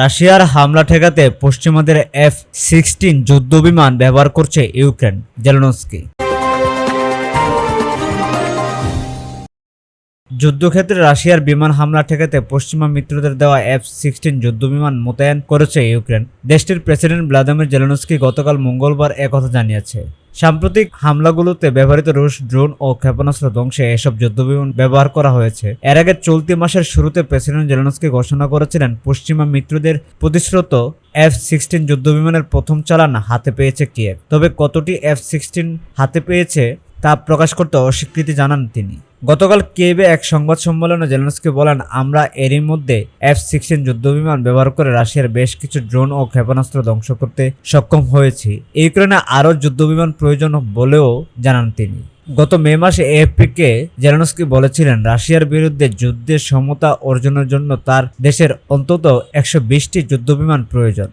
রাশিয়ার হামলা ঠেকাতে পশ্চিমাদের এফ সিক্সটিন যুদ্ধবিমান ব্যবহার করছে ইউক্রেন, জেলনস্কি। যুদ্ধক্ষেত্রে রাশিয়ার বিমান হামলা ঠেকাতে পশ্চিমা মিত্রদের দেওয়া এফ সিক্সটিন যুদ্ধবিমান মোতায়েন করেছে ইউক্রেন। দেশটির প্রেসিডেন্ট ভ্লাদিমির জেলেনস্কি গতকাল মঙ্গলবার একথা জানিয়েছে। সাম্প্রতিক হামলাগুলোতে ব্যবহৃত রুশ ড্রোন ও ক্ষেপণাস্ত্র ধ্বংসে এসব যুদ্ধবিমান ব্যবহার করা হয়েছে। এর আগে চলতি মাসের শুরুতে প্রেসিডেন্ট জেলেনস্কি ঘোষণা করেছিলেন, পশ্চিমা মিত্রদের প্রতিশ্রুত এফ সিক্সটিন যুদ্ধবিমানের প্রথম চালান হাতে পেয়েছে কিয়েভ। তবে কতটি এফ সিক্সটিন হাতে পেয়েছে তা প্রকাশ করতে অস্বীকৃতি জানান তিনি। গতকাল কেবে এক সংবাদ সম্মেলনে জেলেনস্কি বলেন, আমরা এরই মধ্যে এফ সিক্সটিন যুদ্ধবিমান ব্যবহার করে রাশিয়ার বেশ কিছু ড্রোন ও ক্ষেপণাস্ত্র ধ্বংস করতে সক্ষম হয়েছি। ইউক্রেনে আরও যুদ্ধবিমান প্রয়োজন বলেও জানান তিনি। গত মে মাসে এএফপিকে জেলেনস্কি বলেছিলেন, রাশিয়ার বিরুদ্ধে যুদ্ধের সমতা অর্জনের জন্য তার দেশের অন্তত একশো বিশটি যুদ্ধবিমান প্রয়োজন।